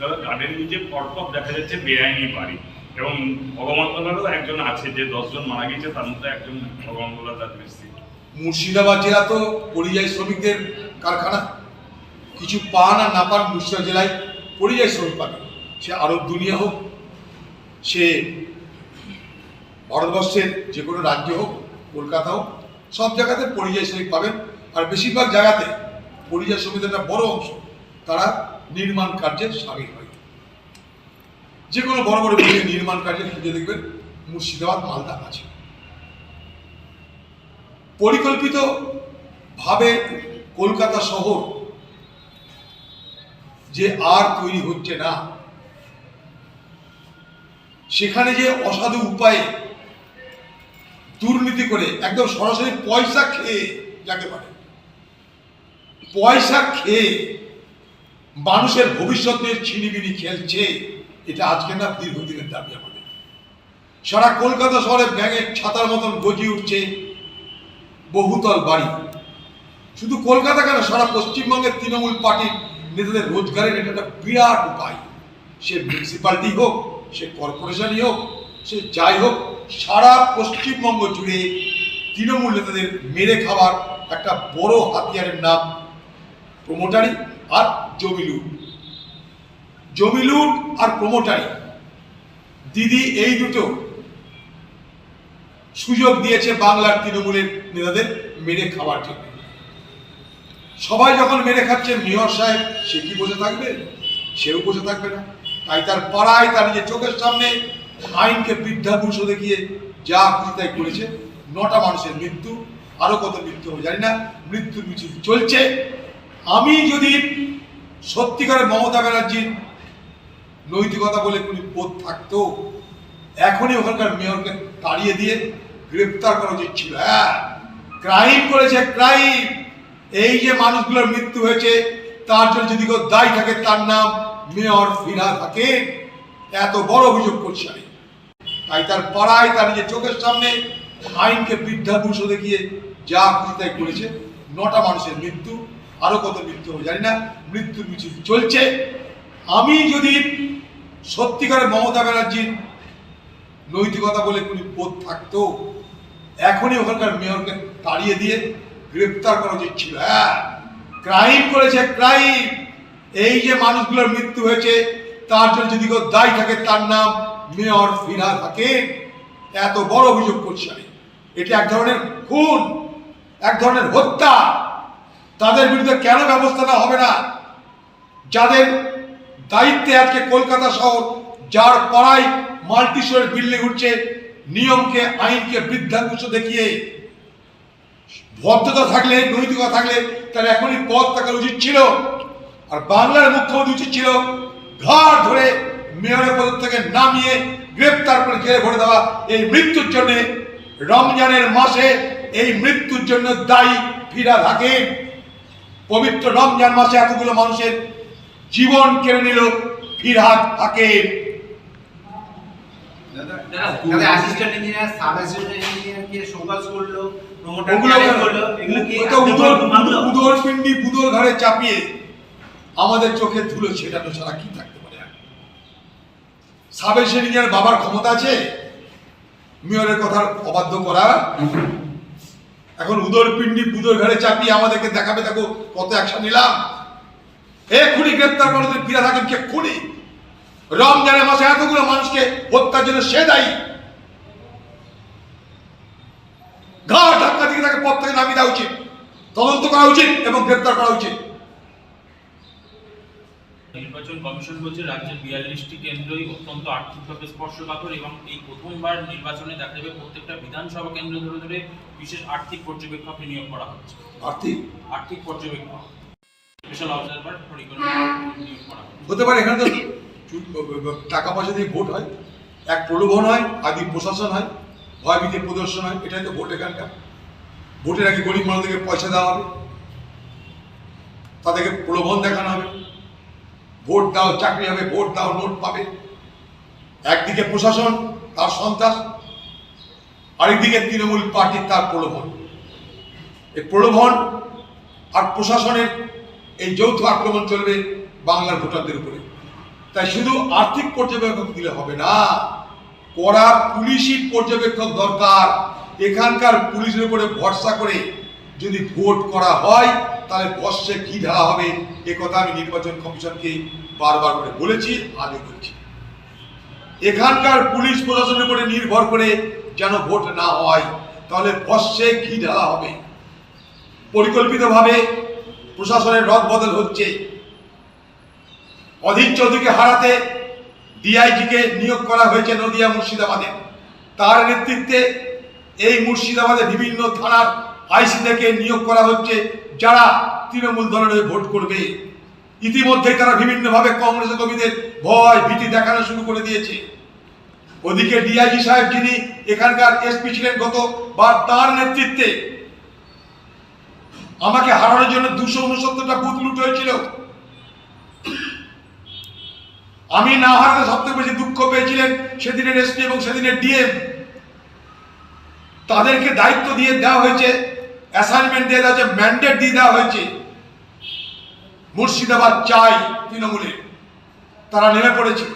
তাদের নিচে পরপর দেখা যাচ্ছে বেআইনি বাড়ি। এবং ভগবন্তলারও একজন আছে যে দশজন মারা গেছে, তার মধ্যে একজন ভগবন্তলা তার স্ত্রী মুর্শিদাবাদ জেলা তো পরিযায়ী শ্রমিকদের কারখানা। কিছু পান আর না পান মুর্শিদাবাদ জেলায় পরিযায়ী শ্রমিক পাবে। সে আরব দুনিয়া হোক, সে ভারতবর্ষের যে কোনো রাজ্য হোক, কলকাতা হোক, সব জায়গাতে পরিযায়ী শ্রমিক পাবেন। আর বেশিরভাগ জায়গাতে পরিযায়ী শ্রমিকদের একটা বড় অংশ। তারা নির্মাণ কার্যের সামিল হয়। যে কোনো বড় বড় বিল্ডিং নির্মাণ কার্যে খুঁজে দেখবেন মুর্শিদাবাদ, মালদা আছে। পরিকল্পিত ভাবে কলকাতা শহর যে আর তৈরি হচ্ছে না, সেখানে যে অসাধু উপায়ে দুর্নীতি করে একদম সরাসরি পয়সা খেয়ে যাকে পারে পয়সা খেয়ে মানুষের ভবিষ্যৎ নিয়ে ছিনিবিনি খেলছে, এটা আজকে না দীর্ঘদিনের দাবি আমাদের। সারা কলকাতা শহরে ব্যাঙের ছাতার মতন গজিয়ে উঠছে, বহুতল বাড়ি। শুধু কলকাতা কেন, সারা পশ্চিমবঙ্গের তৃণমূল পার্টির নেতাদের রোজগারের এটা একটা বিরাট উপায়। সে মিউনিসিপ্যালিটি হোক, সে কর্পোরেশনই হোক, সে যাই হোক, সারা পশ্চিমবঙ্গ জুড়ে তৃণমূল নেতাদের মেরে খাওয়ার একটা বড় হাতিয়ারের নাম প্রমোটারি আর জমি লুট জমি লুট আর প্রোমোটারি দিদি এই দুটো সুযোগ দিয়েছে বাংলার তৃণমূলের নেতাদের মেরে খাওয়ার জন্য। সবাই যখন মেরে খাচ্ছে, মেয়র সাহেব, সে কি বসে থাকবে? সেও বসে থাকবে না। তাই তার পাড়ায় তার নিজের চোখের সামনে আইনকে বৃদ্ধাপুরুষ দেখিয়ে যা খুশি তাই করেছে। নটা মানুষের মৃত্যু, আরও কত মৃত্যু হবে জানি না। মৃত্যুর মিছিল চলছে। আমি যদি সত্যিকারের মমতা ব্যানার্জির নৈতিকতা বলে কোনো বোধ থাকতো, এখনই ওখানকার মেয়রকে তাড়িয়ে দিয়ে গ্রেপ্তার করা উচিত ছিল। হ্যাঁ ক্রাইম করেছে, ক্রাইম! এই যে মানুষগুলোর মৃত্যু হয়েছে, তার জন্য যদি কেউ দায়ী থাকে, তার নাম মেয়র ফিরহাদ থাকে এত বড় অভিযোগ করছি আমি। তাই তার পাড়ায় তার নিজের চোখের সামনে আইনকে বৃদ্ধা বৃদ্ধাপুরুষ দেখিয়ে যা খুশি তাই করেছে। নটা মানুষের মৃত্যু আরও কত মৃত্যু হবে জানি না, মৃত্যুর মিছিল চলছে। আমি যদি সত্যিকারের মমতা ব্যানার্জির নৈতিকতা বলে কোনো বোধ থাকতো, এখনই ওখানকার মেয়রকে তাড়িয়ে দিয়ে গ্রেপ্তার করা উচিত ছিল। হ্যাঁ ক্রাইম করেছে ক্রাইম এই যে মানুষগুলোর মৃত্যু হয়েছে, তার জন্য যদি কেউ দায়ী থাকে, তার নাম মেয়র ফিরহাদ হাকিম। এত বড় অভিযোগ করছি। আমি এটা এক ধরনের খুন, এক ধরনের হত্যা। তাদের বিরুদ্ধে কেন ব্যবস্থা নেওয়া হবে না? যাদের দায়িত্বে আজকে কলকাতা শহর, যার পাড়ায় মাল্টিস্টোরের বিল্ডিং উঠছে, নিয়মকে, আইনকে বৃদ্ধাঙ্কুশ দেখিয়ে, ভদ্রতা থাকলে, নৈতিকতা থাকলে তার এখনই পথ থাকার উচিত ছিল। আর বাংলার মুখ্যমন্ত্রী উচিত ছিল ঘাড় ধরে মেয়রের পদ থেকে নামিয়ে গ্রেপ্তার করে জেলে ভরে দেওয়া এই মৃত্যুর জন্য রমজানের মাসে এই মৃত্যুর জন্য দায়ী ফিরা থাকে পবিত্র রমজান মাসে এতগুলো মানুষের জীবন কেড়ে নিল ফিরহাদ হাকিম। চাপিয়ে আমাদের চোখে ধুলো ছেটানো ছাড়া কি থাকতে পারে? বাবার ক্ষমতা আছে? মেয়রের কথার অবাধ্য করা? এখন উদর পিণ্ডি পুজোর ঘরে চাপিয়ে আমাদেরকে দেখাবে, দেখো কত একশো নিলাম। এ খুনি গ্রেপ্তার করে ফিরা থাকেন, কে খুনি? রমজানের মাসে এতগুলো মানুষকে হত্যার জন্য সে দায়ী। ঘাট ঢাকা দিকে তাকে পথ থেকে নামিয়ে দেওয়া উচিত। তদন্ত করা উচিত এবং গ্রেপ্তার করা উচিত। নির্বাচন কমিশন বলছে রাজ্যের বিয়াল্লিশটি কেন্দ্রই অত্যন্ত আর্থিকভাবে স্পর্শকাতর এবং এই প্রথমবার নির্বাচনে দেখা যাবে প্রত্যেকটা বিধানসভা কেন্দ্র ধরে ধরে বিশেষ আর্থিক পর্যবেক্ষক নিয়োগ করা হচ্ছে। আর্থিক? আর্থিক পর্যবেক্ষক। স্পেশাল অবজারভার ফর নিয়োগ করা হতে পারে এখানে তো টাকা পয়সা দিয়ে ভোট হয় এক প্রলোভন হয় আদি প্রশাসন হয় ভয়ভীতি প্রদর্শন হয় এটাই তো ভোট এখানকার। ভোটের আগে গরিব মানুষদেরকে পয়সা দেওয়া হবে তাদেরকে প্রলোভন দেখানো হবে। ভোট দাও, চাকরি হবে, ভোট দাও, নোট পাবে। একদিকে প্রশাসন, তার সন্ত্রাস, আরেকদিকে তৃণমূল পার্টির তার প্রলোভন। এই প্রলোভন আর প্রশাসনের এই যৌথ আক্রমণ চলবে বাংলার ভোটারদের উপরে। তাই শুধু আর্থিক পর্যবেক্ষক দিলে হবে না, কড়া পুলিশি পর্যবেক্ষক দরকার। এখানকার পুলিশের উপরে ভরসা করে যদি ভোট করা হয়, তাহলে বর্ষে কি ঢালা হবে? এ কথা আমি নির্বাচন কমিশনকে বারবার করে বলেছি আজও বলছি। এখানকার পুলিশ প্রশাসনের উপরে নির্ভর করে যেন ভোট না হয়, তাহলে বর্ষে কি ঢালা হবে? পরিকল্পিতভাবে প্রশাসনের রদ বদল হচ্ছে। অধীর চৌধুরীকে হারাতে ডিআইজিকে নিয়োগ করা হয়েছে নদিয়া মুর্শিদাবাদে। তার নেতৃত্বে এই মুর্শিদাবাদে বিভিন্ন থানার আইসি থেকে নিয়োগ করা হচ্ছে, যারা তৃণমূল দলের হয়ে ভোট করবে। ইতিমধ্যে তারা বিভিন্নভাবে কংগ্রেস কর্মীদের ভয় ভীতি দেখানো শুরু করে দিয়েছে। ওদিকে ডিআইজি সাহেব যিনি এখানকার এসপি ছিলেন গত বা তার নেতৃত্বে আমাকে হারানোর জন্য দুশো উনসত্তরটা বুথ লুট হয়েছিল। আমি না হারাতে সবথেকে বেশি দুঃখ পেয়েছিলেন সেদিনের এসপি এবং সেদিনের ডিএম। তাদেরকে দায়িত্ব দিয়ে দেওয়া হয়েছে অ্যাসাইনমেন্ট দিয়ে দেওয়া হয়েছে ম্যান্ডেট দিয়ে দেওয়া হয়েছে, মুর্শিদাবাদ চাই তৃণমূলে। তারা নেমে পড়েছে।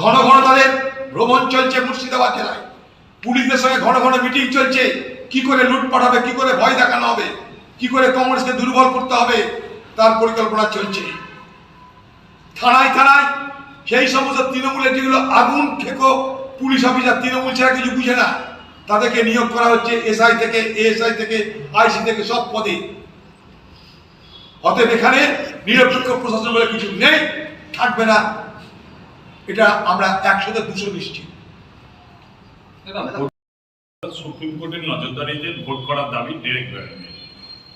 ঘন ঘন তাদের ভ্রমণ চলছে মুর্শিদাবাদ জেলায়। পুলিশদের সঙ্গে ঘন ঘন মিটিং চলছে। কি করে লুটপাট হবে, কি করে ভয় দেখানো হবে, কি করে কংগ্রেসকে দুর্বল করতে হবে, তার পরিকল্পনা চলছে। থানায় থানায় সেই সমস্ত তৃণমূলের যেগুলো আগুন, খেকো, পুলিশ অফিসার, তৃণমূল ছাড়া কিছু বুঝে না। তাদেরকে নিয়োগ করা হচ্ছে এসআই থেকে এএসআই থেকে আইসি থেকে সব পদে। অতএব এখানে নিরপেক্ষ প্রশাসন বলে কিছু নেই থাকবে না। এটা আমরা একসাথে দুশো নিশ্চিত। সুপ্রিম কোর্টের নজরদারিতে ভোট করার দাবি ডেরেক ব্যারেনের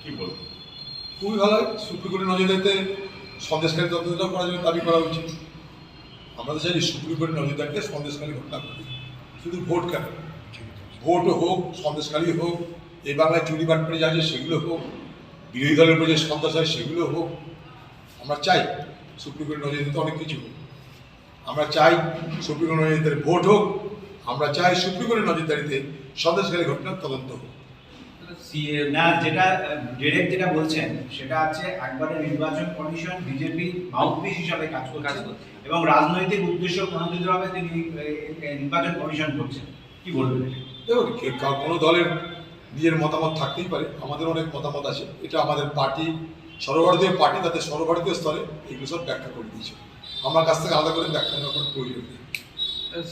কি বলব? খুবই ভালো। হয় সুপ্রিম কোর্টের নজরদারিতে সন্দেশকারী তদন্ত করার জন্য দাবি করা উচিত। আমরা তো চাই সুপ্রিম কোর্টের নজরদারিতে সন্দেশকারী ঘটনা ঘটে শুধু ভোট কেন? ভোট হোক সন্দেশকারী হোক এই বাংলায় চুরি বাটপাড়ি যা আছে সেগুলো হোক বিরোধী দলের উপর যে সন্ত্রাস হয় সেগুলো হোক আমরা চাই সুপ্রিম কোর্টের নজরদারিতে অনেক কিছু হোক। আমরা চাই সুপ্রিম কোর্টের নজরদারিতে ভোট হোক আমরা চাই সুপ্রিম কোর্টের নজরদারিতে সন্দেশকারী ঘটনার তদন্ত হোক। সিএ না যেটা ডিরেক্ট যেটা বলছেন সেটা হচ্ছে একবারে নির্বাচন কমিশন বিজেপি মাউথপিস হিসাবে কাজ কাজ করছে। এবং রাজনৈতিক উদ্দেশ্য প্রণোদিতভাবে তিনি নির্বাচন কমিশন করছেন। কি বলবেন? দেখুন কোনো দলের নিজের মতামত থাকতেই পারে আমাদের অনেক মতামত আছে। এটা আমাদের পার্টি সর্বভারতীয় পার্টি তাদের সর্বভারতীয় স্তরে এগুলো সব ব্যাখ্যা করে দিয়েছে। আমার কাছ থেকে আলাদা করে ব্যাখ্যা নেওয়ার কোনো প্রয়োজন নেই।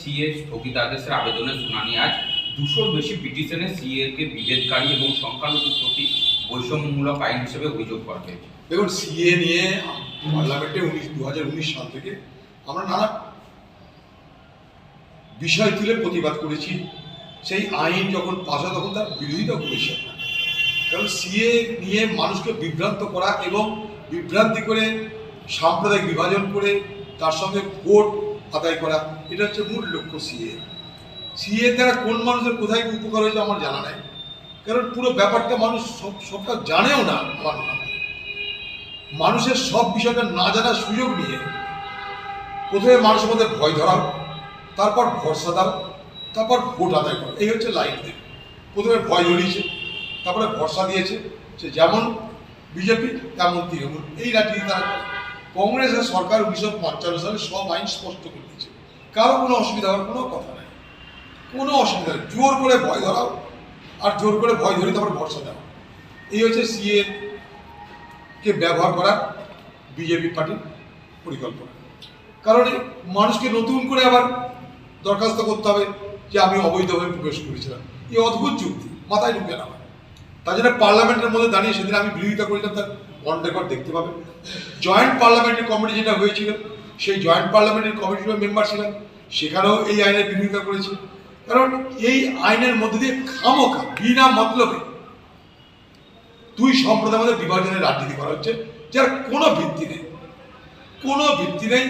সিএ স্থগিতাদেশের আবেদনের শুনানি আজ। দুশোর বেশি পিটিশনে সিএ কে বিভেদকারী এবং সংখ্যালঘু প্রতি বৈষম্যমূলক আইন হিসেবে অভিযোগ করা হয়েছে। দেখুন সিএ নিয়ে পার্লামেন্টে উনিশ দু হাজার উনিশ সাল থেকে আমরা নানা বিষয় তুলে প্রতিবাদ করেছি। সেই আইন যখন পাশ তখন তার বিরোধিতা করেছে। কারণ সিএ নিয়ে মানুষকে বিভ্রান্ত করা এবং বিভ্রান্তি করে সাম্প্রদায়িক বিভাজন করে তার সঙ্গে ভোট আদায় করা, এটা হচ্ছে মূল লক্ষ্য সিএ। সিএ দ্বারা কোন মানুষের কোথায় উপকার হয়েছে আমার জানা নাই। কারণ পুরো ব্যাপারটা মানুষ সব, সবটা জানেও না আমার মনে মানুষের সব বিষয়টা না জানার সুযোগ নিয়ে প্রথমে মানুষের মধ্যে ভয় ধরাও, তারপর ভরসা দাও তারপর ভোট আদায় করো। এই হচ্ছে লাইন দেখ প্রথমে ভয় ধরিয়েছে তারপরে ভরসা দিয়েছে সে যেমন বিজেপি, তেমন তৃণমূল। এই দিয়ে তারা। কংগ্রেসের সরকার উনিশশো পঞ্চান্ন সালে সব আইন স্পষ্ট করে দিয়েছে। কারও কোনো অসুবিধা হওয়ার কোনো কথা নাই। কোনো অসুবিধা নেই। জোর করে ভয় ধরাও আর জোর করে ভয় ধরে তারপর ভরসা দেওয়া এই হচ্ছে সিএ কে ব্যবহার করার বিজেপি পার্টির পরিকল্পনা। কারণ মানুষকে নতুন করে আবার দরখাস্ত করতে হবে। যে আমি অবৈধভাবে প্রবেশ করেছিলাম। এই অদ্ভুত যুক্তি মাথায় ঢুকে না। তার জন্য পার্লামেন্টের মধ্যে দাঁড়িয়ে সেদিন আমি বিরোধিতা করেছিলাম তার অন রেকর্ড দেখতে পাবেন। জয়েন্ট পার্লামেন্টের কমিটি যেটা হয়েছিল, সেই জয়েন্ট পার্লামেন্টারি কমিটির মেম্বার ছিলাম। সেখানেও এই আইনের বিরোধিতা করেছি। কারণ এই আইনের মধ্যে দিয়ে খামোখা, বিনা মতলবে দুই সম্প্রদায়ের মধ্যে বিভাজনের রাজনীতি করা হচ্ছে, যার কোনো ভিত্তি নেই। কোনো ভিত্তি নেই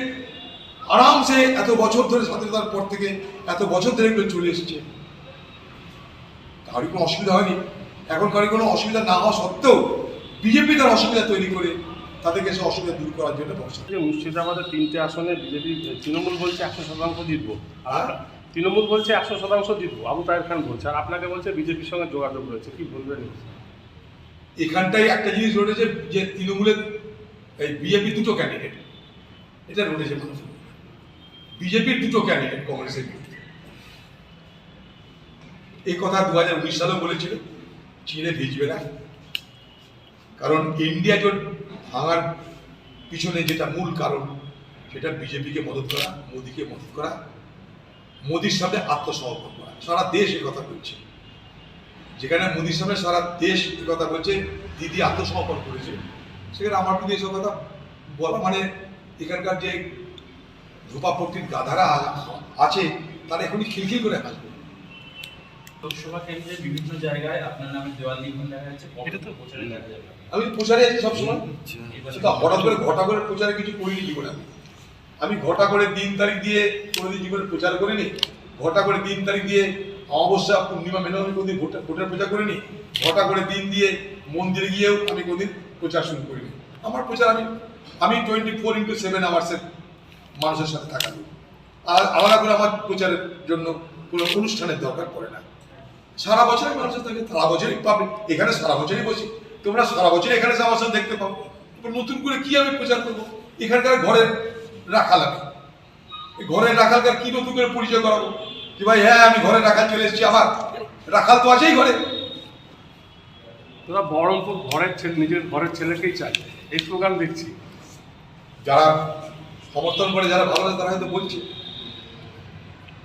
আরামসে এত বছর ধরে স্বাধীনতার পর থেকে এত বছর ধরে এগুলো চলে এসেছে। কারোর কোনো অসুবিধা হয়নি। এখন কারোর কোনো অসুবিধা না হওয়া সত্ত্বেও বিজেপি তার অসুবিধা তৈরি করে তাদেরকে সে অসুবিধা দূর করার জন্য বসে যে মুর্শিদাবাদের তিনটে আসনে বিজেপি তৃণমূল বলছে একশো শতাংশ জিতবো। আর হ্যাঁ? তৃণমূল বলছে একশো শতাংশ জিতবো। আবু তাহের খান বলছে। আর আপনাকে বলছে বিজেপির সঙ্গে যোগাযোগ রয়েছে। কি বলবেন এখানটাই একটা জিনিস রয়েছে যে তৃণমূলের এই বিজেপি দুটো ক্যান্ডিডেট এটা রয়েছে মানুষের। বিজেপির দুটো ক্যান্ডিডেট কংগ্রেসের এই কথা দু হাজার উনিশ সালেও বলেছিল চীনে ভিজবে না। কারণ ইন্ডিয়া জোট ভাঙার পিছনে যেটা মূল কারণ, সেটা বিজেপিকে মদত করা, মোদিকে মদত করা, মোদির সামনে আত্মসমর্পণ করা। সারা দেশ কথা বলছে। যেখানে মোদির সামনে সারা দেশ কথা বলছে, দিদি আত্মসমর্পণ করেছে। সেখানে আমার কিন্তু এইসব কথা বলা মানে এখানকার যে ধূপাপট্টির গাধারা আছে তারা এখনই খিলখিল করে হাসবে লোকসভা কেন্দ্রে বিভিন্ন জায়গায় আপনার নামে দেওয়াল লিখন দেখা যাচ্ছে এটা তো প্রচারে দেখা যাবে। আমি প্রচারে আছি সবসময়। সেটা হঠাৎ করে ঘটা করে প্রচারে কিছু করিনি জীবনে আমি। আমি ঘটা করে দিন তারিখ দিয়ে কোনোদিন জীবনে প্রচার করিনি ঘটা করে দিন তারিখ দিয়ে অমাবস্যা পূর্ণিমা মেনে আমি কোনোদিন ভোটার ভোটার প্রচার করিনি ঘটা করে দিন দিয়ে মন্দিরে গিয়েও আমি কোনোদিন প্রচার শুরু করিনি। আমার প্রচার আমি আমি টোয়েন্টি ফোর ইন্টু সেভেন আওয়ার্সের মানুষের সাথে থাকা। আর আলাদা করে আমার প্রচারের জন্য কোনো অনুষ্ঠানের দরকার পড়ে না। সারা বছরই মানুষের থাকে সারা বছরই পাবে এখানে সারা বছরই বসি। তোমরা সারা বছরই এখানে আমার সাথে দেখতে পাবো নতুন করে কি আমি প্রচার করব? এখানকার ঘরের রাখাল আমি। ঘরের রাখালকার কি নতুন করে পরিচয় করাবো? যে ভাই হ্যাঁ আমি ঘরে রাখাল চলে এসেছি আবার রাখাল তো আছেই ঘরে। তোরা বহরমপুর ঘরের ছেলে নিজের ঘরের ছেলেকেই চাই। এই স্লোগান দেখছি। যারা সমর্থন করে যারা ভালো তারা হয়তো বলছে।